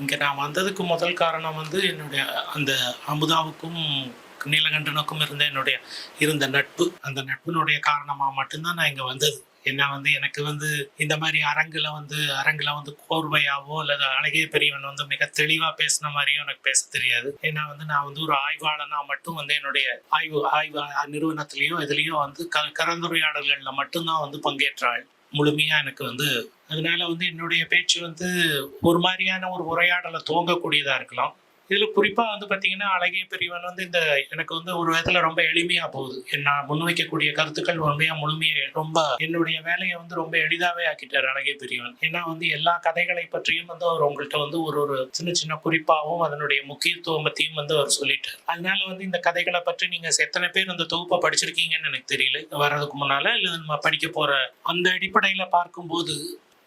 இங்கே நான் வந்ததுக்கு முதல் காரணம் வந்து என்னுடைய அந்த அமுதாவுக்கும் நீலகண்டனுக்கும் இருந்த என்னுடைய இருந்த நட்பு. அந்த நட்பினுடைய காரணமாக மட்டும்தான் நான் இங்கே வந்தது. என்ன வந்து எனக்கு வந்து இந்த மாதிரி அரங்கில் வந்து அரங்கில் வந்து கோர்வையாவோ அல்லது அழகிய பெரியவன் வந்து மிக தெளிவாக பேசின மாதிரியோ எனக்கு பேச தெரியாது. ஏன்னா வந்து நான் வந்து ஒரு ஆய்வாளனா மட்டும் வந்து என்னுடைய ஆய்வு ஆய்வு நிறுவனத்திலையோ இதுலேயோ வந்து க கலந்துரையாடல்களில் மட்டும்தான் வந்து பங்கேற்றாள். முழுமையாக எனக்கு வந்து அதனால வந்து என்னுடைய பேச்சு வந்து ஒரு மாதிரியான ஒரு உரையாடலை துவங்கக்கூடியதாக இருக்கலாம். இதில் குறிப்பாக வந்து பார்த்திங்கன்னா அழகிய பிரிவன் வந்து இந்த எனக்கு வந்து ஒரு விதத்தில் ரொம்ப எளிமையாக போகுது. நான் முன்வைக்கக்கூடிய கருத்துக்கள் உண்மையாக முழுமையா ரொம்ப என்னுடைய வேலையை வந்து ரொம்ப எளிதாகவே ஆக்கிட்டார் அழகிய பிரிவன் ஏன்னா வந்து எல்லா கதைகளை பற்றியும் வந்து அவர் உங்கள்கிட்ட வந்து ஒரு ஒரு சின்ன சின்ன குறிப்பாகவும் அதனுடைய முக்கியத்துவம் பற்றியும் வந்து அவர் சொல்லிட்டார். அதனால வந்து இந்த கதைகளை பற்றி நீங்கள் எத்தனை பேர் இந்த தொகுப்பை படிச்சிருக்கீங்கன்னு எனக்கு தெரியல. வர்றதுக்கு முன்னால் இல்லை நம்ம படிக்க போகிற அந்த அடிப்படையில் பார்க்கும்போது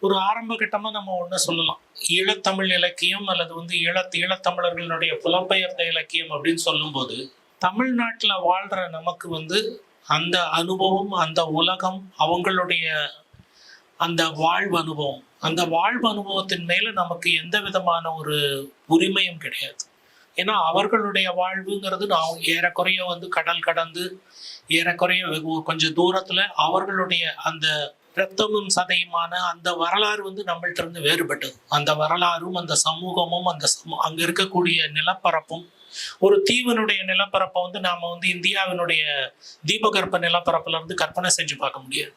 ஒரு ஆரம்ப கட்டமாக நம்ம ஒன்று சொல்லலாம். ஈழத்தமிழ் இலக்கியம் அல்லது வந்து ஈழ ஈழத்தமிழர்களுடைய புலம்பெயர்ந்த இலக்கியம் அப்படின்னு சொல்லும்போது தமிழ்நாட்டில் வாழ்கிற நமக்கு வந்து அந்த அனுபவம் அந்த உலகம் அவங்களுடைய அந்த வாழ்வு அனுபவம் அந்த வாழ்வு அனுபவத்தின் மேலே நமக்கு எந்த விதமான ஒரு உரிமையும் கிடையாது. ஏன்னா அவர்களுடைய வாழ்வுங்கிறது நான் ஏறக்குறைய வந்து கடல் கடந்து ஏறக்குறைய கொஞ்சம் தூரத்தில் அவர்களுடைய அந்த ரத்தமும் சதையுமான அந்த வரலாறு வந்து நம்மள்ட்ட இருந்து வேறுபட்டது. அந்த வரலாறும் அந்த சமூகமும் அந்த சமூ- அங்க இருக்கக்கூடிய நிலப்பரப்பும் ஒரு தீவனுடைய நிலப்பரப்பை வந்து நாம வந்து இந்தியாவினுடைய தீபகற்ப நிலப்பரப்புல இருந்து கற்பனை செஞ்சு பார்க்க முடியாது.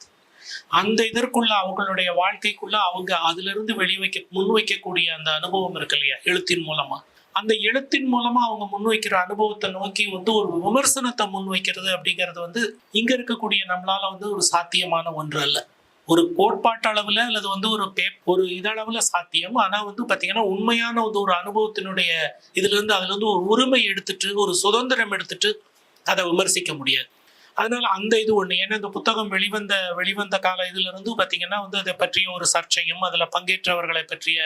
அந்த இதற்குள்ள அவங்களுடைய வாழ்க்கைக்குள்ள அவங்க அதுல இருந்து வெளிவைக்க முன்வைக்கக்கூடிய அந்த அனுபவம் இருக்கு இல்லையா? எழுத்தின் மூலமா. அந்த எழுத்தின் மூலமா அவங்க முன்வைக்கிற அனுபவத்தை நோக்கி வந்து ஒரு விமர்சனத்தை முன்வைக்கிறது அப்படிங்கிறது வந்து இங்க இருக்கக்கூடிய நம்மளால வந்து ஒரு சாத்தியமான ஒன்று அல்ல. ஒரு கோட்பாட்டு அளவுல அல்லது வந்து ஒரு பே ஒரு இதளவுல சாத்தியம். ஆனா வந்து பாத்தீங்கன்னா உண்மையான வந்து ஒரு அனுபவத்தினுடைய இதுல இருந்து அதுல இருந்து ஒரு உரிமை எடுத்துட்டு ஒரு சுதந்திரம் எடுத்துட்டு அதை விமர்சிக்க முடியாது. அதனால அந்த இது ஒண்ணு. ஏன்னா இந்த புத்தகம் வெளிவந்த வெளிவந்த கால இதுல இருந்து பாத்தீங்கன்னா வந்து அதை பற்றிய ஒரு சர்ச்சையும் அதுல பங்கேற்றவர்களை பற்றிய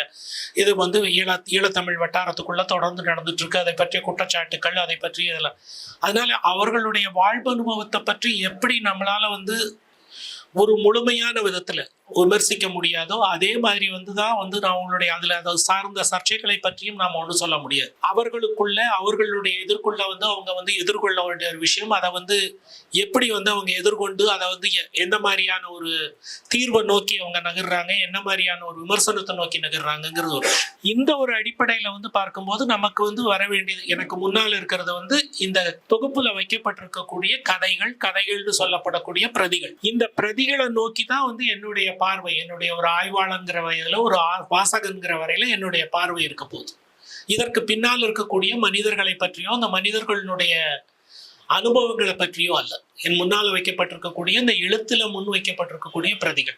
இது வந்து ஈழ ஈழத்தமிழ் வட்டாரத்துக்குள்ள தொடர்ந்து நடந்துட்டு இருக்கு அதை பற்றிய குற்றச்சாட்டுக்கள் அதை பற்றி இதெல்லாம். அதனால அவர்களுடைய வாழ்வு அனுபவத்தை பற்றி எப்படி நம்மளால வந்து ஒரு முழுமையான விதத்துல விமர்சிக்க முடியாதோ அதே மாதிரி வந்து தான் வந்து நான் அவங்களுடைய அதுல அதை சார்ந்த சர்ச்சைகளை பற்றியும் நாம் ஒன்றும் சொல்ல முடியாது. அவர்களுக்குள்ள அவர்களுடைய எதிர்கொள்ள வந்து அவங்க வந்து எதிர்கொள்ள வேண்டிய ஒரு விஷயம். அதை வந்து எப்படி வந்து அவங்க எதிர்கொண்டு அதை வந்து எ- எந்த மாதிரியான ஒரு தீர்வை நோக்கி அவங்க நகர்றாங்க என்ன மாதிரியான ஒரு விமர்சனத்தை நோக்கி நகர்றாங்கங்கிறது ஒரு இந்த ஒரு அடிப்படையில வந்து பார்க்கும்போது நமக்கு வந்து வர வேண்டியது எனக்கு முன்னால் இருக்கிறது வந்து இந்த தொகுப்புல வைக்கப்பட்டிருக்கக்கூடிய கதைகள் கதைகள்னு சொல்லப்படக்கூடிய பிரதிகள். இந்த பிரதிகளை நோக்கி தான் வந்து என்னுடைய பார்வை என்னுடைய ஒரு ஆய்வாளங்கிற வயதில் ஒரு ஆ- வாசகங்கிற வரையில் என்னுடைய பார்வை இருக்க போகுது. இதற்கு பின்னால் இருக்கக்கூடிய மனிதர்களை பற்றியோ அந்த மனிதர்களுடைய அனுபவங்களை பற்றியோ அல்ல. என் முன்னால் வைக்கப்பட்டிருக்கக்கூடிய இந்த எழுத்தில் முன் வைக்கப்பட்டிருக்கக்கூடிய பிரதிகள்.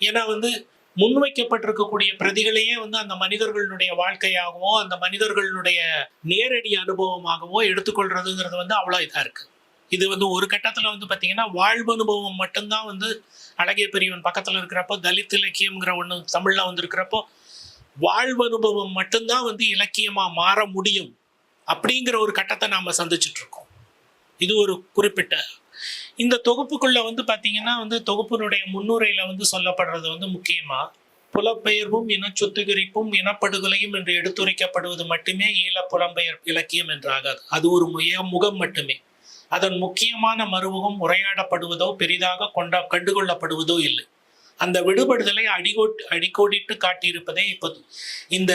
ஏன்னா வந்து முன்வைக்கப்பட்டிருக்கக்கூடிய பிரதிகளையே வந்து அந்த மனிதர்களுடைய வாழ்க்கையாகவோ அந்த மனிதர்களுடைய நேரடி அனுபவமாகவோ எடுத்துக்கொள்றதுங்கிறது வந்து அவ்வளோ இதாக இருக்குது இது வந்து ஒரு கட்டத்தில் வந்து பார்த்தீங்கன்னா வாழ்வு அனுபவம் மட்டும்தான் வந்து அழகிய பெரியவன் பக்கத்தில் இருக்கிறப்போ தலித் இலக்கியம்ங்கிற ஒன்று தமிழில் வந்திருக்கிறப்போ வாழ்வு அனுபவம் மட்டும்தான் வந்து இலக்கியமாக மாற முடியும் அப்படிங்கிற ஒரு கட்டத்தை நாம் சந்திச்சிட்டுருக்கோம் இது ஒரு குறிப்பிட்ட இந்த தொகுப்புக்குள்ள வந்து பார்த்தீங்கன்னா வந்து தொகுப்பினுடைய முன்னுரையில் வந்து சொல்லப்படுறது வந்து முக்கியமாக புலப்பெயர்வும் இன சுத்திகரிப்பும் இனப்படுகொலையும் என்று எடுத்துரைக்கப்படுவது மட்டுமே ஈழ புலம்பெயர் இலக்கியம் என்றாகாது. அது ஒரு முய முகம் மட்டுமே. அதன் முக்கியமான மறுமுகம் உரையாடப்படுவதோ பெரிதாக கொண்டா கண்டுகொள்ளப்படுவதோ இல்லை. அந்த விடுபடுதலை அடிகோட் அடிக்கோடிட்டு காட்டியிருப்பதே இப்போது. இந்த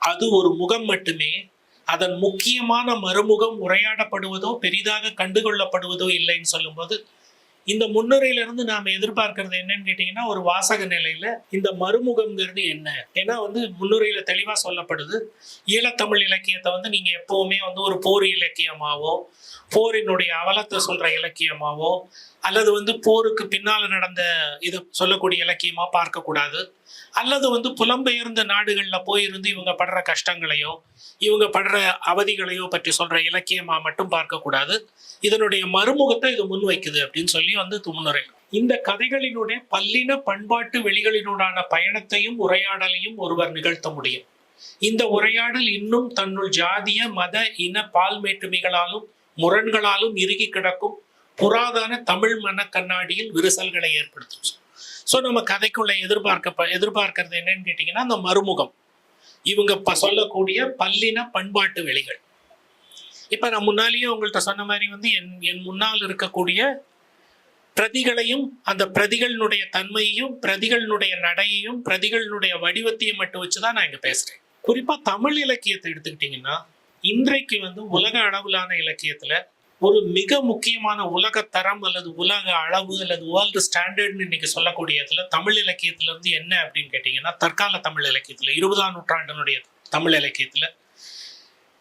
அது ஒரு முகம் மட்டுமே அதன் முக்கியமான மறுமுகம் உரையாடப்படுவதோ பெரிதாக கண்டுகொள்ளப்படுவதோ இல்லைன்னு சொல்லும்போது இந்த முன்னுரையிலிருந்து நாம எதிர்பார்க்கறது என்னன்னு கேட்டீங்கன்னா ஒரு வாசக நிலையில இந்த மறுமுகம்ங்கிறது என்ன? ஏன்னா வந்து முன்னுரையில தெளிவா சொல்லப்படுது. ஈழத்தமிழ் இலக்கியத்தை வந்து நீங்க எப்பவுமே வந்து ஒரு போர் இலக்கியமாவோ போரினுடைய அவலத்தை சொல்ற இலக்கியமாவோ அல்லது வந்து போருக்கு பின்னால் நடந்த இது சொல்லக்கூடிய இலக்கியமாக பார்க்கக்கூடாது. அல்லது வந்து புலம்பெயர்ந்த நாடுகளில் போயிருந்து இவங்க படுற கஷ்டங்களையோ இவங்க படுற அவதிகளையோ பற்றி சொல்கிற இலக்கியமாக மட்டும் பார்க்கக்கூடாது. இதனுடைய மறுமுகத்தை இது முன்வைக்குது அப்படின்னு சொல்லி வந்து முன்னுரை இந்த கதைகளினுடைய பல்லின பண்பாட்டு வெளிகளினூடான பயணத்தையும் உரையாடலையும் ஒருவர் நிகழ்த்த முடியும். இந்த உரையாடல் இன்னும் தன்னுள் ஜாதிய மத இன பால்மேட்டுமைகளாலும் முரண்களாலும் இறுகி கிடக்கும். புராதன தமிழ் மன கண்ணாடியில் விரிசல்களை ஏற்படுத்தும் ஸோ நம்ம கதைக்குள்ள எதிர்பார்க்க எதிர்பார்க்கறது என்னன்னு கேட்டிங்கன்னா அந்த மறுமுகம். இவங்க ப- சொல்லக்கூடிய பல்லின பண்பாட்டு வெளிகள். இப்போ நான் முன்னாலேயே உங்கள்கிட்ட சொன்ன மாதிரி வந்து என் என் முன்னால் இருக்கக்கூடிய பிரதிகளையும் அந்த பிரதிகளினுடைய தன்மையையும் பிரதிகளினுடைய நடையையும் பிரதிகளினுடைய வடிவத்தையும் மட்டும் வச்சு தான் நான் இங்கே பேசுகிறேன் குறிப்பாக தமிழ் இலக்கியத்தை எடுத்துக்கிட்டிங்கன்னா இன்றைக்கு வந்து உலக அளவிலான இலக்கியத்தில் ஒரு மிக முக்கியமான உலக தரம் அல்லது உலக அளவு அல்லது வேர்ல்டு ஸ்டாண்டர்ட்னு இன்னைக்கு சொல்லக்கூடியதுல தமிழ் இலக்கியத்துல இருந்து என்ன அப்படின்னு கேட்டீங்கன்னா தற்கால தமிழ் இலக்கியத்துல இருபதாம் நூற்றாண்டினுடைய தமிழ் இலக்கியத்துல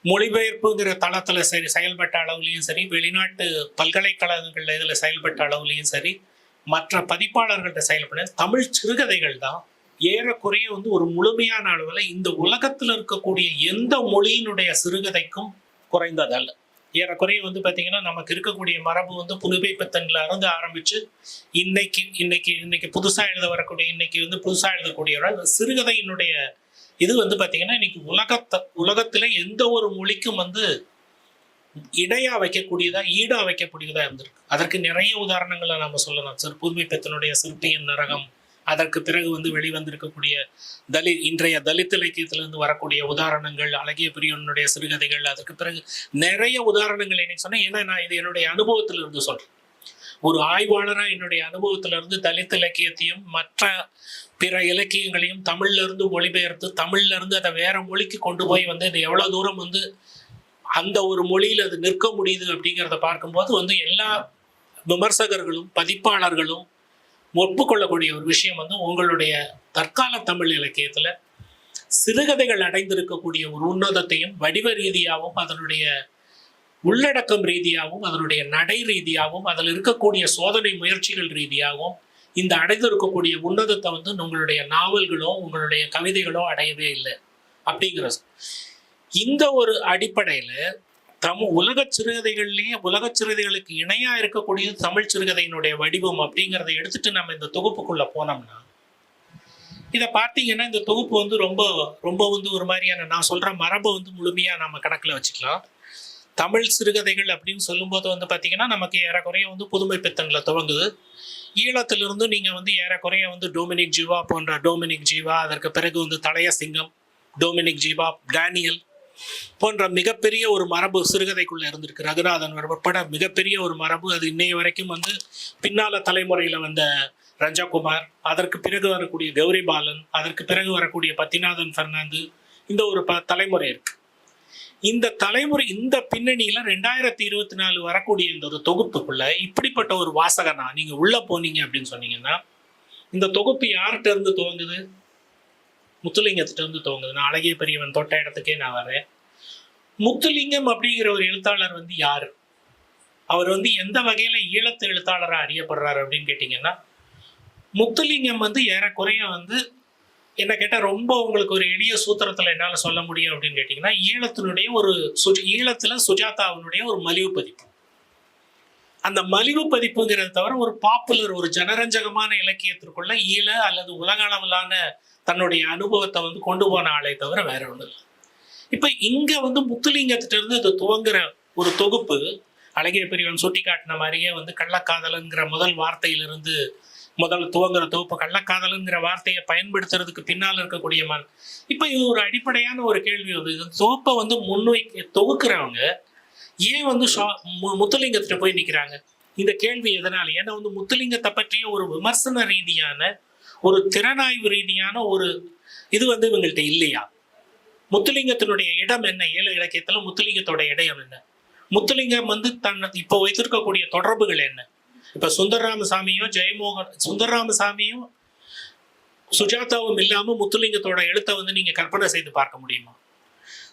மொழிபெயர்ப்புங்கிற தளத்துல சரி செயல்பட்ட அளவுலையும் சரி வெளிநாட்டு பல்கலைக்கழகங்கள்ல இதுல செயல்பட்ட அளவுலையும் சரி மற்ற பதிப்பாளர்கள்ட்ட செயல்பட தமிழ் சிறுகதைகள் தான் ஏறக்குறைய வந்து ஒரு முழுமையான அளவில் இந்த உலகத்தில் இருக்கக்கூடிய எந்த மொழியினுடைய சிறுகதைக்கும் குறைந்ததல்ல. ஏறக்குறைய வந்து பார்த்தீங்கன்னா நமக்கு இருக்கக்கூடிய மரபு வந்து புதுமைப்பித்தன்ல இருந்து ஆரம்பிச்சு இன்னைக்கு இன்னைக்கு இன்னைக்கு புதுசாக எழுத வரக்கூடிய இன்னைக்கு வந்து புதுசாக எழுதக்கூடிய அந்த சிறுகதையினுடைய இது வந்து பார்த்தீங்கன்னா இன்னைக்கு உலகத்தை உலகத்தில் எந்த ஒரு மொழிக்கும் வந்து இடையா வைக்கக்கூடியதா ஈடா வைக்கக்கூடியதா இருந்திருக்கு. அதற்கு நிறைய உதாரணங்களை நம்ம சொல்லலாம். சார் புதுமைப்பித்தனுடைய சிற்பியின் நரகம் அதற்கு பிறகு வந்து வெளிவந்திருக்கக்கூடிய தலித் இன்றைய தலித் இலக்கியத்திலிருந்து வரக்கூடிய உதாரணங்கள் அழகிய பிரியனுடைய சிறுகதைகள் அதுக்கு பிறகு நிறைய உதாரணங்கள் என்னை சொன்னேன். ஏன்னா நான் இது என்னுடைய அனுபவத்திலிருந்து சொல்றேன். ஒரு ஆய்வாளராக என்னுடைய அனுபவத்திலிருந்து தலித் இலக்கியத்தையும் மற்ற பிற இலக்கியங்களையும் தமிழ்லேருந்து மொழிபெயர்த்து தமிழ்லேருந்து அதை வேற மொழிக்கு கொண்டு போய் வந்து இது எவ்வளோ தூரம் வந்து அந்த ஒரு மொழியில் அது நிற்க முடியுது அப்படிங்கிறத பார்க்கும்போது வந்து எல்லா விமர்சகர்களும் பதிப்பாளர்களும் ஒப்புக்கொள்ளக்கூடிய ஒரு விஷயம் வந்து உங்களுடைய தற்கால தமிழ் இலக்கியத்தில் சிறுகதைகள் அடைந்திருக்கக்கூடிய ஒரு உன்னதத்தையும் வடிவ ரீதியாகவும் அதனுடைய உள்ளடக்கம் ரீதியாகவும் அதனுடைய நடை ரீதியாகவும் அதில் இருக்கக்கூடிய சோதனை முயற்சிகள் ரீதியாகவும் இந்த அடைந்திருக்கக்கூடிய உன்னதத்தை வந்து உங்களுடைய நாவல்களோ உங்களுடைய கவிதைகளோ அடையவே இல்லை. அப்படிங்கிற இந்த ஒரு அடிப்படையில் தம் உலக சிறுகதைகள்லேயே உலக சிறுகதைகளுக்கு இணையா இருக்கக்கூடிய தமிழ் சிறுகதையினுடைய வடிவம் அப்படிங்கிறத எடுத்துட்டு நம்ம இந்த தொகுப்புக்குள்ள போனோம்னா இதை பார்த்தீங்கன்னா இந்த தொகுப்பு வந்து ரொம்ப ரொம்ப வந்து ஒரு மாதிரியான நான் சொல்ற மரபை வந்து முழுமையா நம்ம கணக்குல வச்சுக்கலாம். தமிழ் சிறுகதைகள் அப்படின்னு சொல்லும்போது வந்து பார்த்தீங்கன்னா நமக்கு ஏறக்குறைய வந்து புதுமை பித்தனில் துவங்குது. ஈழத்திலிருந்து நீங்கள் வந்து ஏறக்குறைய வந்து டொமினிக் ஜீவா போன்ற டொமினிக் ஜீவா அதற்கு பிறகு வந்து தலைய சிங்கம் டொமினிக் ஜீவா டேனியல் போன்ற மிகப்பெரிய ஒரு மரபு சிறுகதைக்குள்ள இருந்திருக்கு. ரகுநாதன் உட்பட மிகப்பெரிய ஒரு மரபு. அது இன்னைய வரைக்கும் வந்து பின்னால தலைமுறையில வந்த ரஞ்சகுமார் அதற்கு பிறகு வரக்கூடிய கௌரி பாலன் அதற்கு பிறகு வரக்கூடிய பத்திநாதன் பெர்னாந்து இந்த ஒரு ப தலைமுறை இருக்கு. இந்த தலைமுறை இந்த பின்னணியில ரெண்டாயிரத்தி இருபத்தி நாலு வரக்கூடிய இந்த ஒரு தொகுப்புக்குள்ள இப்படிப்பட்ட ஒரு வாசகனா நீங்க உள்ள போனீங்க அப்படின்னு சொன்னீங்கன்னா இந்த தொகுப்பு யார்கிட்ட இருந்து துவங்குது? முத்துலிங்கத்திட்ட வந்து துவங்குது. நான் அழகிய பெரியவன் தொட்ட இடத்துக்கே நான் வரேன். முத்துலிங்கம் அப்படிங்கிற ஒரு எழுத்தாளர் வந்து யார்? அவர் வந்து எந்த வகையில் ஈழத்து எழுத்தாளராக அறியப்படுறாரு அப்படின்னு கேட்டிங்கன்னா முத்துலிங்கம் வந்து ஏறக்குறைய வந்து என்ன கேட்டால் ரொம்ப உங்களுக்கு ஒரு எளிய சூத்திரத்தில் என்னால் சொல்ல முடியும் அப்படின்னு கேட்டிங்கன்னா ஈழத்தினுடைய ஒரு சுஜ ஈழத்தில் சுஜாதாவினுடைய ஒரு மலிவு பதிப்பு. அந்த மலிவு பதிப்புங்கிறத தவிர ஒரு பாப்புலர் ஒரு ஜனரஞ்சகமான இலக்கியத்திற்குள்ள ஈழ அல்லது உலக அளவிலான தன்னுடைய அனுபவத்தை வந்து கொண்டு போன ஆளை தவிர வேற ஒன்றும் இல்லை. இப்போ இங்கே வந்து முத்துலிங்கத்திட்ட இருந்து இது துவங்குற ஒரு தொகுப்பு அழகிய பெரியவன் சுட்டி காட்டின மாதிரியே வந்து கள்ளக்காதலுங்கிற முதல் வார்த்தையிலிருந்து முதல் துவங்குற தொகுப்பு கள்ளக்காதலுங்கிற வார்த்தையை பயன்படுத்துறதுக்கு பின்னால் இருக்கக்கூடிய மன் இப்போ இது ஒரு அடிப்படையான ஒரு கேள்வி வந்து இது தொகுப்பை வந்து முன்வைக்க தொகுக்கிறவங்க ஏன் வந்து ஷா- மு- முத்துலிங்கத்திட்ட போய் நிக்கிறாங்க? இந்த கேள்வி எதனால? ஏன்னா வந்து முத்துலிங்கத்தை பற்றிய ஒரு விமர்சன ரீதியான ஒரு திறனாய்வு ரீதியான ஒரு இது வந்து இவங்கள்ட்ட இல்லையா? முத்துலிங்கத்தினுடைய இடம் என்ன? ஏழு இலக்கியத்துல முத்துலிங்கத்தோட இடம் என்ன? முத்துலிங்கம் வந்து தன் இப்போ வைத்திருக்கக்கூடிய தொடர்புகள் என்ன? இப்ப சுந்தரராமசாமியும் ஜெயமோகன் சுந்தரராமசாமியும் சுஜாதாவும் இல்லாம முத்துலிங்கத்தோட எழுத்தை வந்து நீங்க கற்பனை செய்து பார்க்க முடியுமா?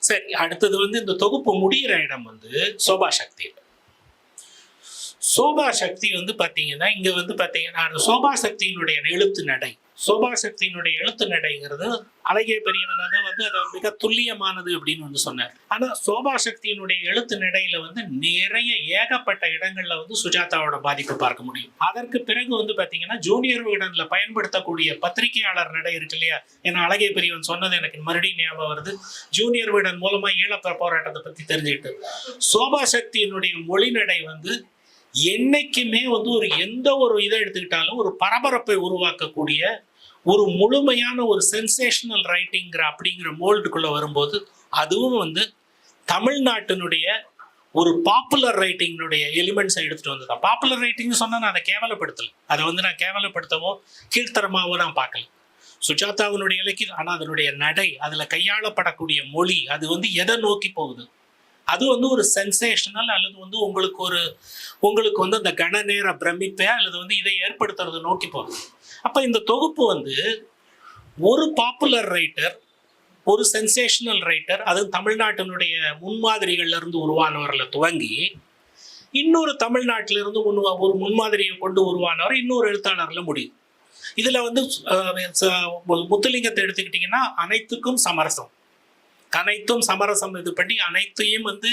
சரி அடுத்தது வந்து இந்த தொகுப்பு முடிகிற இடம் வந்து சோபா சக்தி சோபா சக்தி வந்து பார்த்தீங்கன்னா இங்கே வந்து பார்த்தீங்கன்னா அந்த சோபா சக்தியினுடைய எழுத்து நடை. சோபா சக்தியினுடைய எழுத்து நடைங்கிறது அழகிய பெரியவனாக வந்து அது மிக துல்லியமானது அப்படின்னு வந்து சொன்னார். ஆனால் சோபா சக்தியினுடைய எழுத்து நடையில வந்து நிறைய ஏகப்பட்ட இடங்கள்ல வந்து சுஜாதாவோட பாதிப்பு பார்க்க முடியும். அதற்கு பிறகு வந்து பார்த்தீங்கன்னா ஜூனியர் விகடன்ல பயன்படுத்தக்கூடிய பத்திரிகையாளர் நடை இருக்கு இல்லையா? ஏன்னா அழகிய பெரியவன் சொன்னது எனக்கு மறுபடியும் ஞாபகம் வருது. ஜூனியர் விகடன் மூலமா ஈழப்ப போராட்டத்தை பத்தி தெரிஞ்சுக்கிட்டு. சோபா சக்தியினுடைய மொழி நடை வந்து என்னைக்குமே வந்து ஒரு எந்த ஒரு இதை எடுத்துக்கிட்டாலும் ஒரு பரபரப்பை உருவாக்கக்கூடிய ஒரு முழுமையான ஒரு சென்சேஷனல் ரைட்டிங்கிற அப்படிங்கிற மோல்டுக்குள்ளே வரும்போது அதுவும் வந்து தமிழ்நாட்டினுடைய ஒரு பாப்புலர் ரைட்டிங்கினுடைய எலிமெண்ட்ஸை எடுத்துகிட்டு வந்ததான் பாப்புலர் ரைட்டிங்னு சொன்னால் நான் அதை கேவலப்படுத்தலை. அதை வந்து நான் கேவலப்படுத்தவோ கீழ்த்தரமாகவோ நான் பார்க்கல. சுஜாதாவினுடைய இலக்கியம் ஆனால் அதனுடைய நடை அதில் கையாளப்படக்கூடிய மொழி அது வந்து எதை நோக்கி போகுது? அது வந்து ஒரு சென்சேஷனல் அல்லது வந்து உங்களுக்கு ஒரு உங்களுக்கு வந்து அந்த கன நேர பிரமிப்பை அல்லது வந்து இதை ஏற்படுத்துறதை நோக்கி போகுது. அப்போ இந்த தொகுப்பு வந்து ஒரு பாப்புலர் ரைட்டர் ஒரு சென்சேஷனல் ரைட்டர் அது தமிழ்நாட்டினுடைய முன்மாதிரிகள்லேருந்து இருந்து துவங்கி இன்னொரு தமிழ்நாட்டிலிருந்து ஒன்று முன் ஒரு முன்மாதிரியை கொண்டு உருவானவர் இன்னொரு எழுத்தாளரில் முடியும். இதில் வந்து முத்துலிங்கத்தை எடுத்துக்கிட்டிங்கன்னா அனைத்துக்கும் சமரசம். அனைத்தும் சமரசம் இது பண்ணி அனைத்தையும் வந்து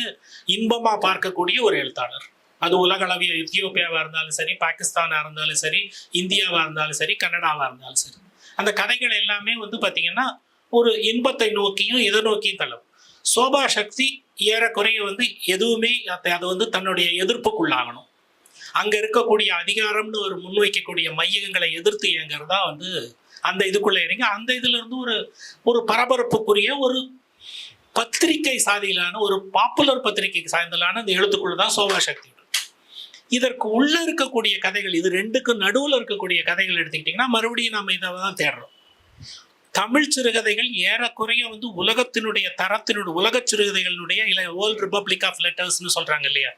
இன்பமா பார்க்கக்கூடிய ஒரு எழுத்தாளர். அது உலகளவிய எத்தியோப்பியாவா இருந்தாலும் சரி பாகிஸ்தானா இருந்தாலும் சரி இந்தியாவா இருந்தாலும் சரி கனடாவா இருந்தாலும் சரி. அந்த கதைகள் எல்லாமே வந்து பார்த்திங்கன்னா ஒரு இன்பத்தை நோக்கியும் இதை நோக்கியும் தள்ளும். சோபா சக்தி ஏறக்குறைய வந்து எதுவுமே அதை அது வந்து தன்னுடைய எதிர்ப்புக்குள்ளாகணும். அங்க இருக்கக்கூடிய அதிகாரம்னு ஒரு முன்வைக்கக்கூடிய மையங்களை எதிர்த்து இயங்குறதா வந்து அந்த இதுக்குள்ள இறங்கி அந்த இதுல இருந்து ஒரு ஒரு பரபரப்புக்குரிய ஒரு பத்திரிகை சாதியிலான ஒரு பாப்புலர் பத்திரிகை சாய்ந்தலான இந்த எழுத்துக்குள்ள தான் சோபா சக்தி இதற்கு உள்ள இருக்கக்கூடிய கதைகள் இது ரெண்டுக்கும் நடுவில் இருக்கக்கூடிய கதைகள் எடுத்துக்கிட்டிங்கன்னா மறுபடியும் நம்ம இதை தான் தேடுறோம். தமிழ் சிறுகதைகள் ஏறக்குறைய வந்து உலகத்தினுடைய தரத்தினுடைய உலக சிறுகதைகளினுடைய இல்லை வேர்ல்டு ரிப்பப்ளிக் ஆஃப் லெட்டர்ஸ்னு சொல்கிறாங்க இல்லையா?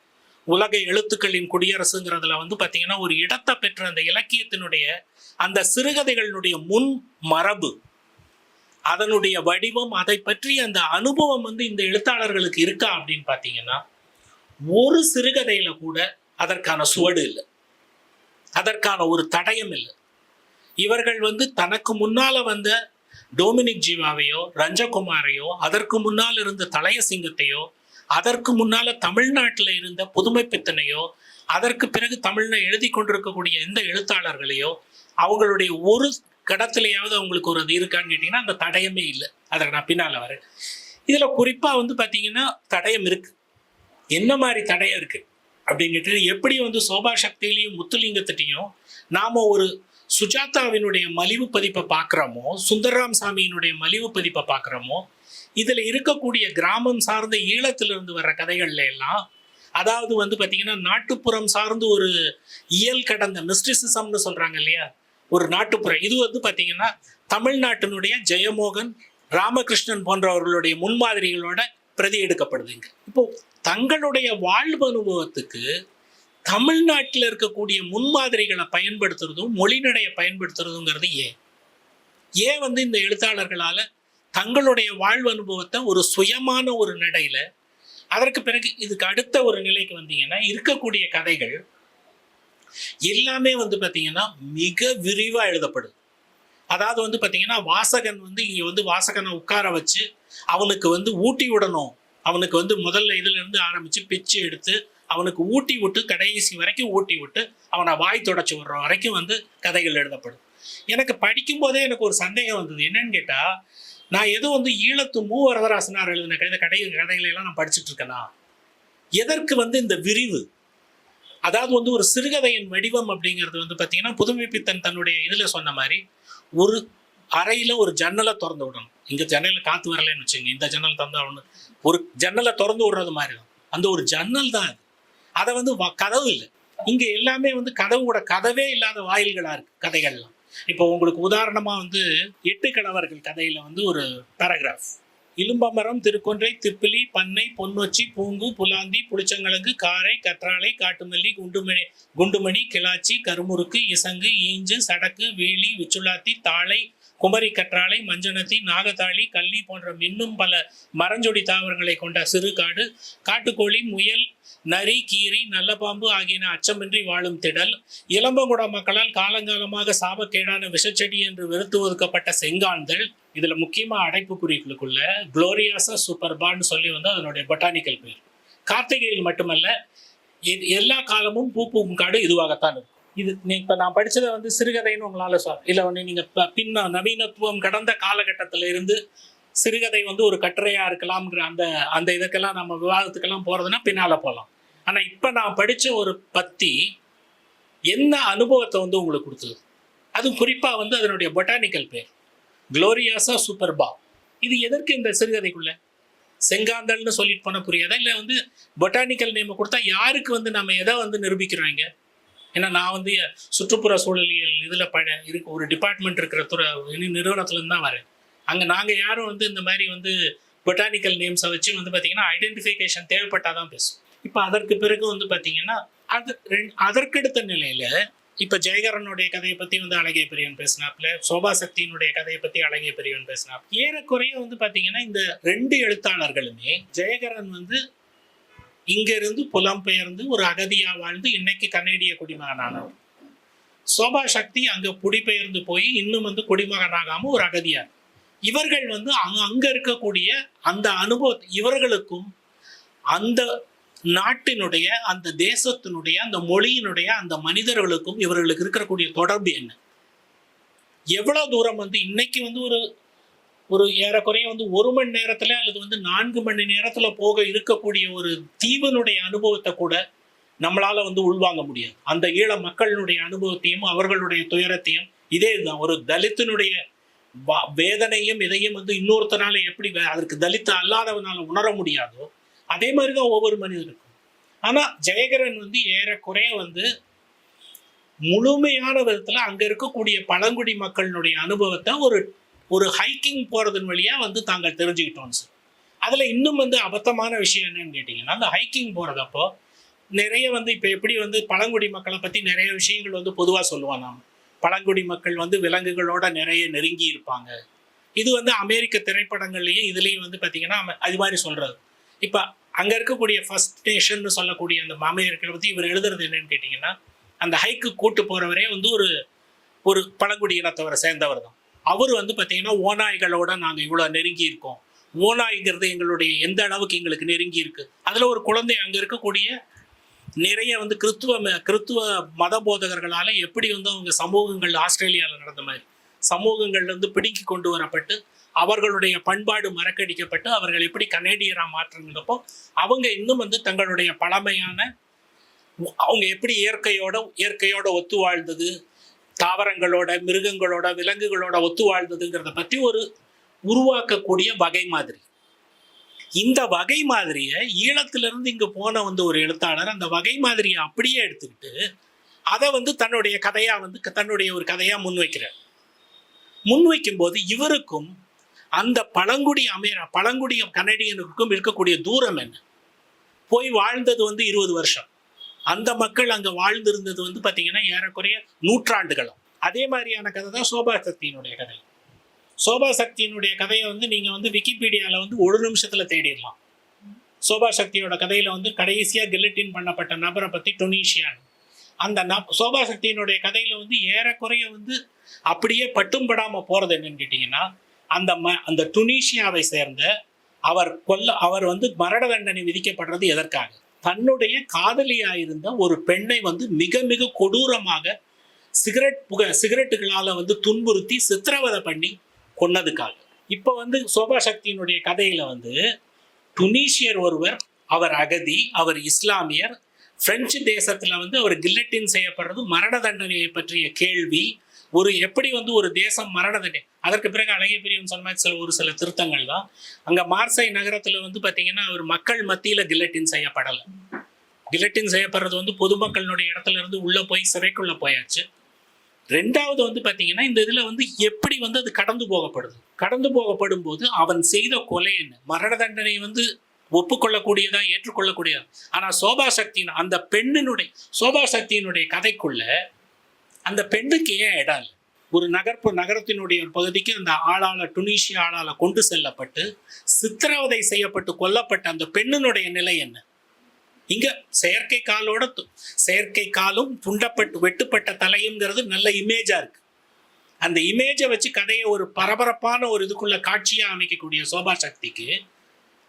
உலக எழுத்துக்களின் குடியரசுங்கிறதுல வந்து பார்த்தீங்கன்னா ஒரு இடத்தை பெற்ற அந்த இலக்கியத்தினுடைய அந்த சிறுகதைகளினுடைய முன் மரபு அதனுடைய வடிவம் அதை பற்றி அந்த அனுபவம் வந்து இந்த எழுத்தாளர்களுக்கு இருக்கா அப்படின்னு பார்த்தீங்கன்னா ஒரு சிறுகதையில கூட அதற்கான சுவடு இல்லை. அதற்கான ஒரு தடயம் இல்லை. இவர்கள் வந்து தனக்கு முன்னால வந்த டொமினிக் ஜீவாவையோ ரஞ்சகுமாரையோ அதற்கு முன்னால் இருந்த தலைய சிங்கத்தையோ அதற்கு முன்னால தமிழ்நாட்டில் இருந்த புதுமை பித்தனையோ அதற்கு பிறகு தமிழில் எழுதி கொண்டிருக்கக்கூடிய எந்த எழுத்தாளர்களையோ அவங்களுடைய ஒரு கடத்திலையாவது அவங்களுக்கு ஒரு அது இருக்கான்னு கேட்டிங்கன்னா அந்த தடயமே இல்லை. அதில் நான் பின்னால் வரேன். இதில் குறிப்பாக வந்து பார்த்தீங்கன்னா தடயம் இருக்குது என்ன மாதிரி தடயம் இருக்குது அப்படிங்கிட்டு எப்படி வந்து சோபா சக்தியிலையும் முத்துலிங்கத்திட்டையும் நாம் ஒரு சுஜாதாவினுடைய மலிவு பதிப்பை பார்க்குறோமோ சுந்தரராம் சாமியினுடைய மலிவு பதிப்பை பார்க்குறோமோ இதில் இருக்கக்கூடிய கிராமம் சார்ந்த ஈழத்திலிருந்து வர்ற கதைகள்ல எல்லாம் அதாவது வந்து பார்த்தீங்கன்னா நாட்டுப்புறம் சார்ந்து ஒரு இயல் கடந்த மிஸ்டிசிசம்னு சொல்கிறாங்க இல்லையா? ஒரு நாட்டுப்புற. இது வந்து பார்த்தீங்கன்னா தமிழ்நாட்டினுடைய ஜெயமோகன் ராமகிருஷ்ணன் போன்றவர்களுடைய முன்மாதிரிகளோட பிரதி எடுக்கப்படுதுங்க இப்போ தங்களுடைய வாழ்வு அனுபவத்துக்கு தமிழ்நாட்டில் இருக்கக்கூடிய முன்மாதிரிகளை பயன்படுத்துறதும் மொழிநடையை பயன்படுத்துறதுங்கிறது ஏன்? ஏன் வந்து இந்த எழுத்தாளர்களால் தங்களுடைய வாழ்வு அனுபவத்தை ஒரு சுயமான ஒரு நடையில் அதற்கு பிறகு இதுக்கு அடுத்த ஒரு நிலைக்கு வந்தீங்கன்னா இருக்கக்கூடிய கதைகள் எல்லாமே வந்து பார்த்தீங்கன்னா மிக விரிவாக எழுதப்படுது அதாவது வந்து பார்த்தீங்கன்னா வாசகன் வந்து இங்கே வந்து வாசகனை உட்கார வச்சு அவனுக்கு வந்து ஊட்டி விடணும். அவனுக்கு வந்து முதல்ல இதுலேருந்து ஆரம்பித்து பிச்சு எடுத்து அவனுக்கு ஊட்டி விட்டு கடைசி வரைக்கும் ஊட்டி விட்டு அவனை வாய் தொடச்சி விடுற வரைக்கும் வந்து கதைகள் எழுதப்படும். எனக்கு படிக்கும்போதே எனக்கு ஒரு சந்தேகம் வந்தது. என்னன்னு கேட்டால் நான் ஏதோ வந்து ஈழத்து மூ வரதராசனார் எழுதின கதை கடை கதைகளை எல்லாம் நான் படிச்சுட்டு இருக்கேனா? எதற்கு வந்து இந்த விரிவு? அதாவது வந்து ஒரு சிறுகதையின் வடிவம் அப்படிங்கிறது வந்து பார்த்தீங்கன்னா புதுமைப்பித்தன் தன்னுடைய இதில் சொன்ன மாதிரி ஒரு அறையில் ஒரு ஜன்னலை திறந்து விடணும். இங்கே ஜன்னலில் காற்று வரலன்னு வச்சுங்க இந்த ஜன்னல் தந்தா ஒரு ஜன்னலை திறந்து விடுறது மாதிரி தான். அந்த ஒரு ஜன்னல் தான் அது. அதை வந்து வ- கதவு இல்லை. இங்கே எல்லாமே வந்து கதவோட கதவே இல்லாத வாயில்களாக இருக்குது கதைகள்லாம். இப்போ உங்களுக்கு உதாரணமாக வந்து எட்டு கணவர்கள் கதையில் வந்து ஒரு பேராகிராஃப் இலும்பமரம் திருக்கொன்றை திப்பிலி பண்ணை பொன்னொச்சி பூங்கு புலாந்தி புளிச்சங்கிழங்கு காரை கற்றாழை காட்டுமல்லி குண்டுமணி குண்டுமணி கிளாச்சி கருமுறுக்கு இசங்கு ஈஞ்சு சடக்கு வேலி விச்சுளாத்தி தாளை குமரி கற்றாழை மஞ்சனத்தி நாகத்தாளி கள்ளி போன்ற இன்னும் பல மரஞ்சொடி தாவரங்களை கொண்ட சிறுகாடு காட்டுக்கோழி முயல் நரி கீரி நல்லபாம்பு ஆகியன அச்சமின்றி வாழும் திடல். இளம்பகுட மக்களால் காலங்காலமாக சாபக்கேடான விஷச்செடி என்று வெறுத்து ஒதுக்கப்பட்ட செங்கான்கள் இதில் முக்கியமாக அடைப்பு குறிப்புகளுக்குள்ள குளோரியாசா சூப்பர்பான்னு சொல்லி வந்து அதனுடைய பொட்டானிக்கல் பேர். கார்த்திகையில் மட்டுமல்ல எ- எல்லா காலமும் பூ பூக்கும் காடு இதுவாகத்தான் இருக்கும். இது நீ இப்போ நான் படித்ததை வந்து சிறுகதைன்னு உங்களால் சொல் இல்லை ஒன்று நீங்கள் ப- பின்ன நவீனத்துவம் கடந்த காலகட்டத்தில் இருந்து சிறுகதை வந்து ஒரு கட்டுரையாக இருக்கலாம்ங்கிற அந்த அந்த இதுக்கெல்லாம் நம்ம விவாதத்துக்கெல்லாம் போகிறதுன்னா பின்னால் போகலாம் ஆனால் இப்போ நான் படித்த ஒரு பத்தி என்ன அனுபவத்தை வந்து உங்களுக்கு கொடுத்தது? அதுவும் குறிப்பாக வந்து அதனுடைய பொட்டானிக்கல் பேர். குளோரியாசா சூப்பர்பா இது எதற்கு இந்த சிறுகதைக்குள்ள? செங்காந்தல்னு சொல்லிட்டு போன புரியாதா? இல்லை வந்து பொட்டானிக்கல் நேம் கொடுத்தா யாருக்கு வந்து நம்ம எதை வந்து நிரூபிக்கிறோம் இங்கே? ஏன்னா நான் வந்து சுற்றுப்புற சூழலியல் இதில் பழ இருக்கு ஒரு டிபார்ட்மெண்ட் இருக்கிற துறை நிறுவனத்துலேருந்து தான் வரேன். அங்கே நாங்கள் யாரும் வந்து இந்த மாதிரி வந்து பொட்டானிக்கல் நேம்ஸை வச்சு வந்து பார்த்திங்கன்னா ஐடென்டிஃபிகேஷன் தேவைப்பட்டால் தான் பேசும் இப்போ அதற்கு பிறகு வந்து பார்த்திங்கன்னா அது ரெண்- அதற்கடுத்த நிலையில் இப்போ ஜெயகரனுடைய கதையை பற்றி வந்து அழகிய பெரியவன் பேசினாப்ல சோபா சக்தியினுடைய கதையை பற்றி அழகிய பெரியவன் பேசினாப். ஏறக்குறைய வந்து பார்த்தீங்கன்னா இந்த ரெண்டு எழுத்தாளர்களுமே ஜெயகரன் வந்து இங்கிருந்து புலம்பெயர்ந்து ஒரு அகதியாக வாழ்ந்து இன்னைக்கு கனேடிய குடிமகனானவர் சோபா சக்தி அங்கே குடிபெயர்ந்து போய் இன்னும் வந்து குடிமகனாகாமல் ஒரு அகதியார். இவர்கள் வந்து அங்கே இருக்கக்கூடிய அந்த அனுபவத்தை இவர்களுக்கும் அந்த நாட்டினுடைய அந்த தேசத்தினுடைய அந்த மொழியினுடைய அந்த மனிதர்களுக்கும் இவர்களுக்கு இருக்கக்கூடிய தொடர்பு என்ன? எவ்வளோ தூரம் வந்து இன்னைக்கு வந்து ஒரு ஒரு ஏறக்குறைய வந்து ஒரு மணி நேரத்தில் அல்லது வந்து நான்கு மணி நேரத்தில் போக இருக்கக்கூடிய ஒரு தீவனுடைய அனுபவத்தை கூட நம்மளால் வந்து உள்வாங்க முடியாது. அந்த ஈழ மக்களினுடைய அனுபவத்தையும் அவர்களுடைய துயரத்தையும் இதே இதுதான். ஒரு தலித்தினுடைய வேதனையும் இதையும் வந்து இன்னொருத்தனால எப்படி வே- அதற்கு தலித்த அல்லாதவனால உணர முடியாதோ அதே மாதிரி தான் ஒவ்வொரு மனிதனுக்கும். ஆனால் ஜெயகரன் வந்து ஏறக்குறைய வந்து முழுமையான விதத்தில் அங்கே இருக்கக்கூடிய பழங்குடி மக்களினுடைய அனுபவத்தை ஒரு ஒரு ஹைக்கிங் போகிறதன் வழியாக வந்து தாங்கள் தெரிஞ்சுக்கிட்டோம் சார் அதில் இன்னும் வந்து அபத்தமான விஷயம் என்னன்னு கேட்டிங்கன்னா அந்த ஹைக்கிங் போகிறதப்போ நிறைய வந்து இப்போ எப்படி வந்து பழங்குடி மக்களை பற்றி நிறைய விஷயங்கள் வந்து பொதுவாக சொல்லுவோம் நாம். பழங்குடி மக்கள் வந்து விலங்குகளோட நிறைய நெருங்கி இருப்பாங்க இது வந்து அமெரிக்க திரைப்படங்கள்லேயும் இதுலேயும் வந்து பார்த்திங்கன்னா அது மாதிரி சொல்கிறது இப்போ அங்கே இருக்கக்கூடிய ஃபர்ஸ்ட் நேஷன் சொல்லக்கூடிய அந்த அமெரிக்கரை பற்றி இவர் எழுதுறது என்னன்னு கேட்டிங்கன்னா அந்த ஹைக்கு கூட்டு போகிறவரே வந்து ஒரு ஒரு பழங்குடி இனத்தவரை சேர்ந்தவர் தான். அவர் வந்து பார்த்தீங்கன்னா ஓநாய்களோட நாங்கள் இவ்வளோ நெருங்கி இருக்கோம். ஓநாய்ங்கிறது எங்களுடைய எந்த அளவுக்கு எங்களுக்கு நெருங்கி இருக்குது அதில் ஒரு குழந்தை அங்கே இருக்கக்கூடிய நிறைய வந்து கிறித்துவ ம- கிறித்துவ மத போதகர்களால் எப்படி வந்து அவங்க சமூகங்கள் ஆஸ்திரேலியாவில் நடந்த மாதிரி சமூகங்கள்லேருந்து பிடுங்கி கொண்டு வரப்பட்டு அவர்களுடைய பண்பாடு மறக்கடிக்கப்பட்டு அவர்கள் எப்படி கனேடியராக மாற்றுங்கிறப்போ அவங்க இன்னும் வந்து தங்களுடைய பழமையான அவங்க எப்படி இயற்கையோட இயற்கையோட ஒத்து வாழ்ந்தது தாவரங்களோட மிருகங்களோட விலங்குகளோட ஒத்து வாழ்ந்ததுங்கிறத பற்றி ஒரு உருவாக்கக்கூடிய வகை மாதிரி. இந்த வகை மாதிரியை ஈழத்திலிருந்து இங்கே போன வந்து ஒரு எழுத்தாளர் அந்த வகை மாதிரியை அப்படியே எடுத்துக்கிட்டு அதை வந்து தன்னுடைய கதையாக வந்து க- தன்னுடைய ஒரு கதையாக முன்வைக்கிறார். முன்வைக்கும் போது இவருக்கும் அந்த பழங்குடி அமெர பழங்குடியும் கனடியனுக்கும் இருக்கக்கூடிய தூரம் என்ன? போய் வாழ்ந்தது வந்து இருபது வருஷம். அந்த மக்கள் அங்கே வாழ்ந்திருந்தது வந்து பார்த்திங்கன்னா ஏறக்குறைய நூற்றாண்டுகளும். அதே மாதிரியான கதை தான் சோபா சக்தியினுடைய கதை. சோபா சக்தியினுடைய கதையை வந்து நீங்கள் வந்து விக்கிபீடியாவில் வந்து ஒரு நிமிஷத்தில் தேடிடலாம். சோபா சக்தியோட கதையில் வந்து கடைசியாக கில்லட்டின் பண்ணப்பட்ட நபரை பற்றி டொனீஷியான். அந்த நப் சோபா சக்தியினுடைய கதையில் வந்து ஏறக்குறைய வந்து அப்படியே பட்டும் படாமல் போகிறது என்னன்னு கேட்டிங்கன்னா அந்த ம அந்த டுனீஷியாவை சேர்ந்த அவர் கொல்ல அவர் வந்து மரண தண்டனை விதிக்கப்படுறது எதற்காக? தன்னுடைய காதலியாக இருந்த ஒரு பெண்ணை வந்து மிக மிக கொடூரமாக சிகரெட் புக சிகரெட்டுகளால் வந்து துன்புறுத்தி சித்திரவதை பண்ணி கொன்னதுக்காக. இப்போ வந்து சோபா சக்தியினுடைய கதையில் வந்து டுனீஷியர் ஒருவர் அவர் அகதி அவர் இஸ்லாமியர் பிரெஞ்சு தேசத்தில் வந்து அவர் கில்லட்டின் செய்யப்படுறது மரண தண்டனையை பற்றிய கேள்வி ஒரு எப்படி வந்து ஒரு தேசம் மரண அதற்கு பிறகு அழகிய பிரியம் சொன்ன சில ஒரு சில திருத்தங்கள் தான். அங்கே மார்சை நகரத்தில் வந்து பார்த்தீங்கன்னா அவர் மக்கள் மத்தியில் கில்லட்டின் செய்யப்படலை. கில்லட்டின் செய்யப்படுறது வந்து பொதுமக்களுடைய இடத்துல இருந்து உள்ளே போய் சிறைக்குள்ளே போயாச்சு. ரெண்டாவது வந்து பார்த்தீங்கன்னா இந்த இதில் வந்து எப்படி வந்து அது கடந்து போகப்படுது? கடந்து போகப்படும் போது அவன் செய்த கொலை என்ன? மரண தண்டனை வந்து ஒப்புக்கொள்ளக்கூடியதா ஏற்றுக்கொள்ளக்கூடியதா? ஆனால் சோபா சக்தியின் அந்த பெண்ணினுடைய சோபா சக்தியினுடைய கதைக்குள்ள அந்த பெண்ணுக்கு ஏன் இடம் இல்லை? ஒரு நகர்ப்பு நகரத்தினுடைய ஒரு பகுதிக்கு அந்த ஆளால டுனீஷிய ஆளால கொண்டு செல்லப்பட்டு சித்திரவதை செய்யப்பட்டு கொல்லப்பட்ட அந்த பெண்ணினுடைய நிலை என்ன? இங்க செயற்கை காலோட செயற்கை காலும் துண்டப்பட்டு வெட்டுப்பட்ட தலையுங்கிறது நல்ல இமேஜா இருக்கு. அந்த இமேஜை வச்சு கதையை ஒரு பரபரப்பான ஒரு இதுக்குள்ள காட்சியா அமைக்கக்கூடிய சோபா சக்திக்கு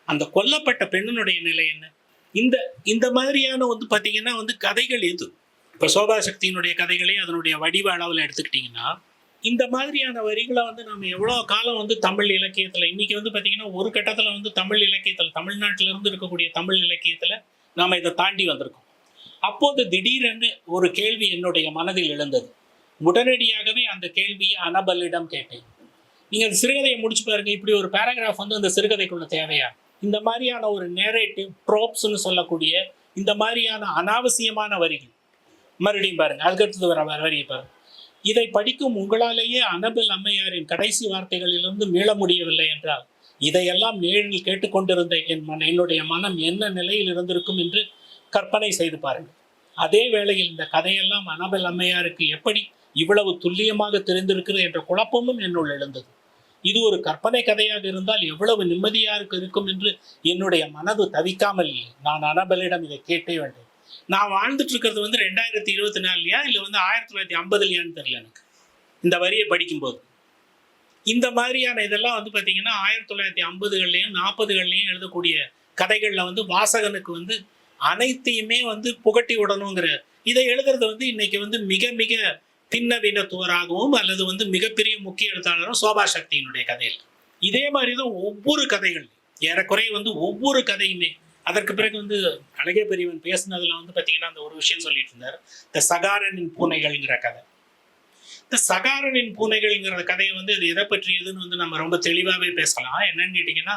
அந்த கொல்லப்பட்ட பெண்ணினுடைய நிலை என்ன? இந்த இந்த மாதிரியான வந்து பார்த்தீங்கன்னா வந்து கதைகள் எது? இப்போ சோபா சக்தியினுடைய கதைகளே அதனுடைய வடிவ அளவில் எடுத்துக்கிட்டிங்கன்னா இந்த மாதிரியான வரிகளை வந்து நம்ம எவ்வளோ காலம் வந்து தமிழ் இலக்கியத்தில் இன்னைக்கு வந்து பார்த்திங்கன்னா ஒரு கட்டத்தில் வந்து தமிழ் இலக்கியத்தில் தமிழ்நாட்டிலிருந்து இருக்கக்கூடிய தமிழ் இலக்கியத்தில் நாம் இதை தாண்டி வந்திருக்கோம். அப்போது திடீரென்று ஒரு கேள்வி என்னுடைய மனதில் எழுந்தது. உடனடியாகவே அந்த கேள்வியை அனபலிடம் கேட்டேன். நீங்கள் சிறுகதையை முடிச்சு பாருங்க இப்படி ஒரு பேராகிராஃப் வந்து அந்த சிறுகதைக்குள்ள தேவையா? இந்த மாதிரியான ஒரு நேரேட்டிவ் ட்ரோப்ஸ்னு சொல்லக்கூடிய இந்த மாதிரியான அனாவசியமான வரிகள். மறுபடியும் பாருங்க. அதுக்கடுத்தது வர வர வரியை பாருங்க இதை படிக்கும் உங்களாலேயே அனபல் அம்மையாரின் கடைசி வார்த்தைகளிலிருந்து மீள முடியவில்லை என்றால் இதையெல்லாம் நேரில் கேட்டுக்கொண்டிருந்த என் மன என்னுடைய மனம் என்ன நிலையில் இருந்திருக்கும் என்று கற்பனை செய்து பாருங்கள். அதே வேளையில் இந்த கதையெல்லாம் அனபல் அம்மையாருக்கு எப்படி இவ்வளவு துல்லியமாக தெரிந்திருக்கிறது என்ற குழப்பமும் என்னுள் எழுந்தது. இது ஒரு கற்பனை கதையாக இருந்தால் எவ்வளவு நிம்மதியாக இருக்கும் என்று என்னுடைய மனது தவிக்காமல் இல்லை. நான் அனபலிடம் இதை கேட்டே வேண்டும் நான் வாழ்ந்துட்டு இருக்கிறது வந்து ரெண்டாயிரத்தி இருபத்தி நாலுலையா இல்லை வந்து ஆயிரத்தி தொள்ளாயிரத்தி ஐம்பதுலையான்னு தெரியல எனக்கு. இந்த வரியை படிக்கும்போது. இந்த மாதிரியான இதெல்லாம் வந்து பார்த்தீங்கன்னா ஆயிரத்தி தொள்ளாயிரத்தி ஐம்பதுகள்லையும் நாற்பதுகள்லையும் எழுதக்கூடிய கதைகளில் வந்து வாசகனுக்கு வந்து அனைத்தையுமே வந்து புகட்டி விடணுங்கிற இதை எழுதுறது வந்து இன்னைக்கு வந்து மிக மிக தின்னவீனத்துவராகவும் அல்லது வந்து மிகப்பெரிய முக்கிய எழுத்தாளரும் சோபா சக்தியினுடைய கதையில் இதே மாதிரி தான் ஒவ்வொரு கதைகள் ஏறக்குறைய வந்து ஒவ்வொரு கதையுமே அதற்கு பிறகு வந்து அழகே பெரியவன் பேசினதுல வந்து பார்த்தீங்கன்னா அந்த ஒரு விஷயம் சொல்லிட்டு இருந்தார் இந்த சகாரனின் பூனைகள்ங்கிற கதை. இந்த சகாரனின் பூனைகள்ங்கிற கதையை வந்து இது எதை பற்றியதுன்னு வந்து நம்ம ரொம்ப தெளிவாகவே பேசலாம். என்னன்னு கேட்டிங்கன்னா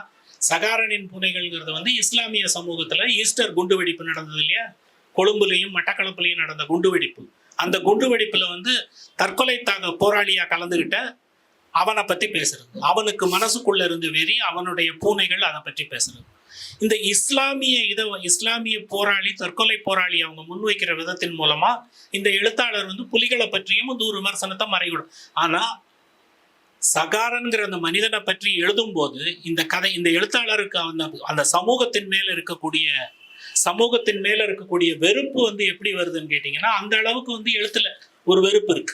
சகாரனின் பூனைகள்ங்கிறது வந்து இஸ்லாமிய சமூகத்தில் ஈஸ்டர் குண்டுவெடிப்பு நடந்தது இல்லையா? கொழும்புலையும் மட்டக்களப்புலையும் நடந்த குண்டு வெடிப்பு அந்த குண்டு வெடிப்பில் வந்து தற்கொலை தாக போராளியாக கலந்துக்கிட்ட அவனை பற்றி பேசுறது. அவனுக்கு மனசுக்குள்ளே இருந்து வெறி அவனுடைய பூனைகள் அதை பற்றி பேசுறது. இந்த இஸ்லாமிய இதை இஸ்லாமிய போராளி தற்கொலை போராளி அவங்க முன்வைக்கிற விதத்தின் மூலமா இந்த எழுத்தாளர் வந்து புலிகளை பற்றியும் வந்து ஒரு விமர்சனத்தை மறைவிடும். ஆனா சகாரன்கிற அந்த மனிதனை பற்றி எழுதும்போது இந்த கதை இந்த எழுத்தாளருக்கு அந்த அந்த சமூகத்தின் மேல இருக்கக்கூடிய சமூகத்தின் மேல இருக்கக்கூடிய வெறுப்பு வந்து எப்படி வருதுன்னு கேட்டீங்கன்னா அந்த அளவுக்கு வந்து எழுத்துல ஒரு வெறுப்பு இருக்கு.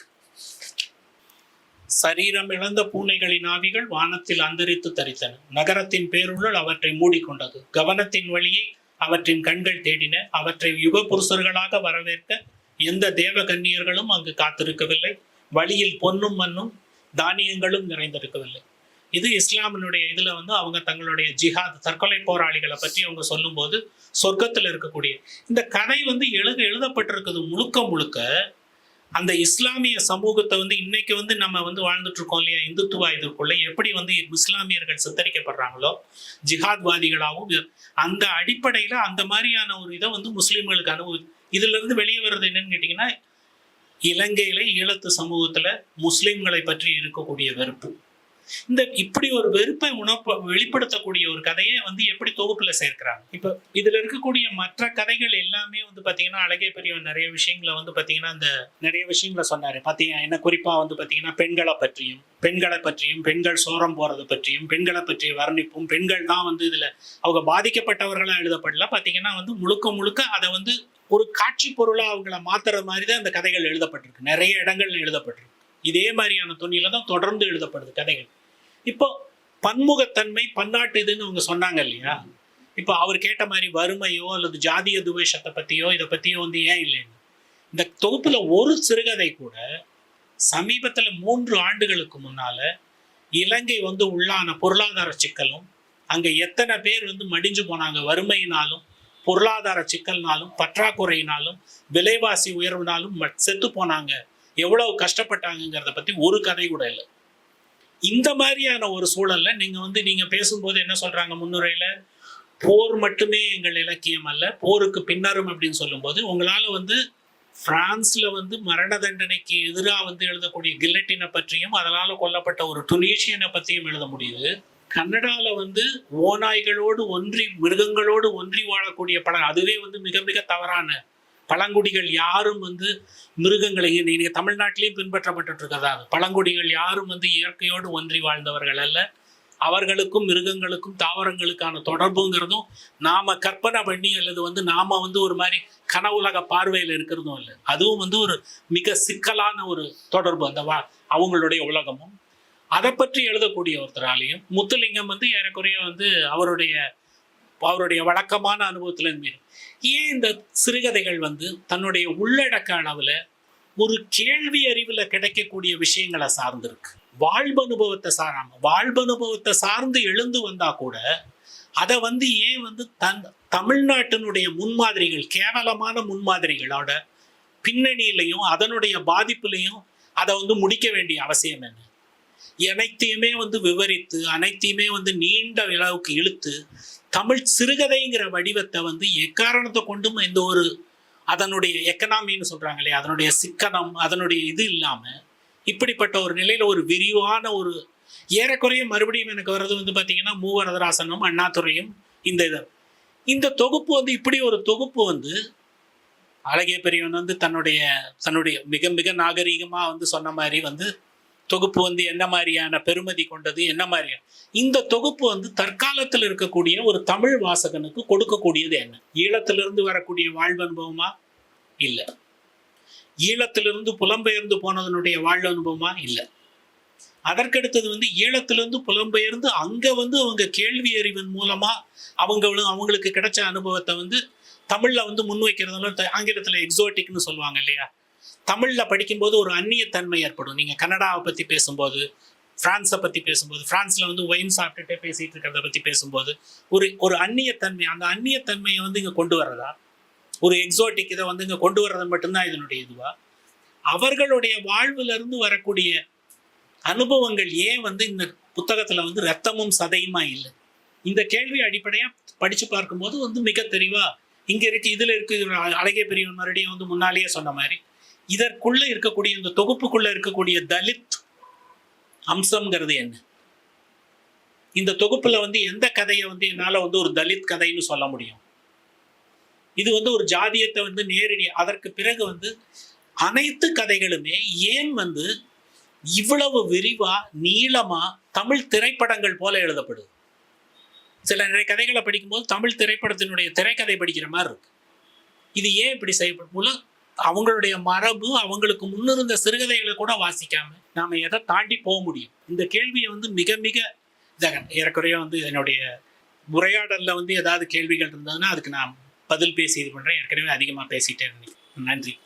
சரீரம் இழந்த பூனைகளின் ஆவிகள் வானத்தில் அந்தரித்து தரித்தன. நகரத்தின் பேருள்ளல் அவற்றை மூடிக்கொண்டது. கவனத்தின் வழியை அவற்றின் கண்கள் தேடின. அவற்றை யுக புருஷர்களாக வரவேற்க எந்த தேவ கன்னியர்களும் அங்கு காத்திருக்கவில்லை. வழியில் பொன்னும் மண்ணும் தானியங்களும் நிறைந்திருக்கவில்லை. இது இஸ்லாமினுடைய இதில் வந்து அவங்க தங்களுடைய ஜிஹாத் தற்கொலை போராளிகளை பற்றி அவங்க சொல்லும்போது சொர்க்கத்தில் இருக்கக்கூடிய இந்த கதை வந்து எழுத எழுதப்பட்டிருக்கிறது முழுக்க முழுக்க. அந்த இஸ்லாமிய சமூகத்தை வந்து இன்னைக்கு வந்து நம்ம வந்து வாழ்ந்துட்டு இருக்கோம் இல்லையா? இந்துத்துவா இதற்குள்ள எப்படி வந்து இஸ்லாமியர்கள் சித்தரிக்கப்படுறாங்களோ ஜிஹாத்வாதிகளாகவும் அந்த அடிப்படையில அந்த மாதிரியான ஒரு இதை வந்து முஸ்லீம்களுக்கு அனுபவி இதுல இருந்து வெளியே வர்றது என்னன்னு கேட்டீங்கன்னா இலங்கையில ஈழத்து சமூகத்துல முஸ்லீம்களை பற்றி இருக்கக்கூடிய வெறுப்பு. இந்த இப்படி ஒரு வெறுப்பை உணப்ப வெளிப்படுத்தக்கூடிய ஒரு கதையை வந்து எப்படி தொகுப்புல சேர்க்கிறாங்க? இப்ப இதுல இருக்கக்கூடிய மற்ற கதைகள் எல்லாமே வந்து பாத்தீங்கன்னா அழகே பெரிய நிறைய விஷயங்களை வந்து பாத்தீங்கன்னா அந்த நிறைய விஷயங்களை சொன்னாரு. பாத்தீங்கன்னா என்ன குறிப்பா வந்து பாத்தீங்கன்னா பெண்களை பற்றியும் பெண்களை பற்றியும் பெண்கள் சோரம் போறது பற்றியும் பெண்களை பற்றிய வர்ணிப்பும் பெண்கள் தான் வந்து இதுல அவங்க பாதிக்கப்பட்டவர்களா எழுதப்படல. பாத்தீங்கன்னா வந்து முழுக்க முழுக்க அதை வந்து ஒரு காட்சி பொருளா அவங்கள மாத்துற மாதிரி தான் இந்த கதைகள் எழுதப்பட்டிருக்கு. நிறைய இடங்கள்ல எழுதப்பட்டிருக்கு. இதே மாதிரியான துணியில தான் தொடர்ந்து எழுதப்படுது கதைகள். இப்போ பன்முகத்தன்மை பன்னாட்டு இதுன்னு அவங்க சொன்னாங்க இல்லையா? இப்போ அவர் கேட்ட மாதிரி வறுமையோ அல்லது ஜாதிய துவேஷத்தை பத்தியோ இதை பத்தியோ வந்து ஏன் இல்லைன்னு இந்த தொகுப்புல ஒரு சிறுகதை கூட சமீபத்தில் மூன்று ஆண்டுகளுக்கு முன்னால இலங்கை வந்து உள்ளான பொருளாதார சிக்கலும் அங்க எத்தனை பேர் வந்து மடிஞ்சு போனாங்க வறுமையினாலும் பொருளாதார சிக்கல்னாலும் பற்றாக்குறையினாலும் விலைவாசி உயர்வுனாலும் செத்து போனாங்க. எவ்வளவு கஷ்டப்பட்டாங்கங்கிறத பத்தி ஒரு கதை கூட இல்லை. இந்த மாதிரியான ஒரு சூழல்ல நீங்க வந்து நீங்க பேசும்போது என்ன சொல்றாங்க முன்னுரையில? போர் மட்டுமே எங்கள் இலக்கியம் அல்ல போருக்கு பின்னரும் அப்படின்னு சொல்லும்போது உங்களால வந்து பிரான்ஸ்ல வந்து மரண தண்டனைக்கு எதிராக வந்து எழுதக்கூடிய கில்லட்டினை பற்றியும் அதனால கொல்லப்பட்ட ஒரு டுனீஷியனை பற்றியும் எழுத முடியுது. கன்னடாவில் வந்து ஓநாய்களோடு ஒன்றி மிருகங்களோடு ஒன்றி வாழக்கூடிய படம் அதுவே வந்து மிக மிக தவறான பழங்குடிகள் யாரும் வந்து மிருகங்களை நீங்கள் தமிழ்நாட்டிலையும் பின்பற்றப்பட்டு இருக்கிறதா பழங்குடிகள் யாரும் வந்து இயற்கையோடு ஒன்றி வாழ்ந்தவர்கள் அல்ல. அவர்களுக்கும் மிருகங்களுக்கும் தாவரங்களுக்கான தொடர்புங்கிறதும் நாம கற்பனை பண்ணி அல்லது வந்து நாம வந்து ஒரு மாதிரி கனவுலக பார்வையில் இருக்கிறதும் இல்லை. அதுவும் வந்து ஒரு மிக சிக்கலான ஒரு தொடர்பு அந்த வா அவங்களுடைய உலகமும். அதை பற்றி எழுதக்கூடிய ஒருத்தராலையும் முத்துலிங்கம் வந்து ஏறக்குறைய வந்து அவருடைய அவருடைய வழக்கமான அனுபவத்திலிருந்து ஏன் இந்த சிறுகதைகள் வந்து தன்னுடைய உள்ளடக்க அளவில் ஒரு கேள்வி அறிவில் கிடைக்கக்கூடிய விஷயங்களை சார்ந்திருக்கு? வாழ்வனுபவத்தை சாராம வாழ்வனுபவத்தை சார்ந்து எழுந்து வந்தா கூட அதை வந்து ஏன் வந்து தன் தமிழ்நாட்டினுடைய முன்மாதிரிகள் கேவலமான முன்மாதிரிகளோட பின்னணியிலையும் அதனுடைய பாதிப்புலையும் அதை வந்து முடிக்க வேண்டிய அவசியம் என்ன? அனைத்தையுமே வந்து விவரித்து அனைத்தையுமே வந்து நீண்ட அளவுக்கு இழுத்து தமிழ் சிறுகதைங்கிற வடிவத்தை வந்து எக்காரணத்தை கொண்டும் எந்த ஒரு அதனுடைய எக்கனாமின்னு சொல்கிறாங்க இல்லையா அதனுடைய சிக்கனம் அதனுடைய இது இல்லாமல் இப்படிப்பட்ட ஒரு நிலையில் ஒரு விரிவான ஒரு ஏறக்குறைய மறுபடியும் எனக்கு வர்றது வந்து பார்த்தீங்கன்னா மூவரதராசனும் அண்ணாதுரையும் இந்த இது. இந்த தொகுப்பு வந்து இப்படி ஒரு தொகுப்பு வந்து அழகிய பெரியவன் வந்து தன்னுடைய தன்னுடைய மிக மிக நாகரீகமாக வந்து சொன்ன மாதிரி வந்து தொகுப்பு வந்து என்ன மாதிரியான பெருமதி கொண்டது என்ன மாதிரியான இந்த தொகுப்பு வந்து தற்காலத்தில் இருக்கக்கூடிய ஒரு தமிழ் வாசகனுக்கு கொடுக்கக்கூடியது என்ன? ஈழத்திலிருந்து வரக்கூடிய வாழ்வு அனுபவமா? இல்லை. ஈழத்திலிருந்து புலம்பெயர்ந்து போனதனுடைய வாழ்வு அனுபவமா? இல்லை. அதற்கடுத்தது வந்து ஈழத்திலிருந்து புலம்பெயர்ந்து அங்கே வந்து அவங்க கேள்வி அறிவின் மூலமாக அவங்களும் அவங்களுக்கு கிடைச்ச அனுபவத்தை வந்து தமிழில் வந்து முன்வைக்கிறதுனால த- எக்ஸோட்டிக்னு சொல்லுவாங்க இல்லையா? தமிழில் படிக்கும்போது ஒரு அந்நியத்தன்மை ஏற்படும். நீங்கள் கன்னடாவை பற்றி பேசும்போது ஃப்ரான்ஸை பற்றி பேசும்போது ஃப்ரான்ஸில் வந்து ஒயின் சாப்பிட்டுட்டே பேசிகிட்டு இருக்கிறத பற்றி பேசும்போது ஒரு ஒரு அந்நியத்தன்மை அந்த அந்நியத்தன்மையை வந்து இங்கே கொண்டு வர்றதா? ஒரு எக்ஸோட்டிக் இதை வந்து இங்கே கொண்டு வர்றது மட்டும்தான் இதனுடைய இதுவாக அவர்களுடைய வாழ்விலிருந்து வரக்கூடிய அனுபவங்கள் ஏன் வந்து இந்த புத்தகத்தில் வந்து ரத்தமும் சதையுமா இல்லை? இந்த கேள்வி அடிப்படையாக படித்து பார்க்கும்போது வந்து மிக தெளிவாக இங்கே இருக்கு இதில் இருக்கு அழகிய பெரியவன் மறுபடியும் வந்து முன்னாலேயே சொன்ன மாதிரி இதற்குள்ள இருக்கக்கூடிய இந்த தொகுப்புக்குள்ள இருக்கக்கூடிய தலித் அம்சம்ங்கிறது என்ன? இந்த தொகுப்புல வந்து எந்த கதையை வந்து என்னால வந்து ஒரு தலித் கதைன்னு சொல்ல முடியும்? இது வந்து ஒரு ஜாதியத்தை வந்து நேரடி அதற்கு பிறகு வந்து அனைத்து கதைகளுமே ஏன் வந்து இவ்வளவு விரிவா நீளமா தமிழ் திரைப்படங்கள் போல எழுதப்படுது? சில நிறைய கதைகளை படிக்கும்போது தமிழ் திரைப்படத்தினுடைய திரைக்கதை படிக்கிற மாதிரி இருக்கு. இது ஏன் இப்படி செய்யப்படும்? மூலம் அவங்களுடைய மரபு அவங்களுக்கு முன்னிருந்த சிறுகதைகளை கூட வாசிக்காம நாம எதை தாண்டி போக முடியும்? இந்த கேள்வியை வந்து மிக மிக இதாக ஏறக்குறைய வந்து என்னுடைய உரையாடல்ல வந்து ஏதாவது கேள்விகள் இருந்ததுன்னா அதுக்கு நான் பதில் பேசி இது பண்றேன். ஏற்கனவே அதிகமா பேசிட்டே இருந்தேன். நன்றி.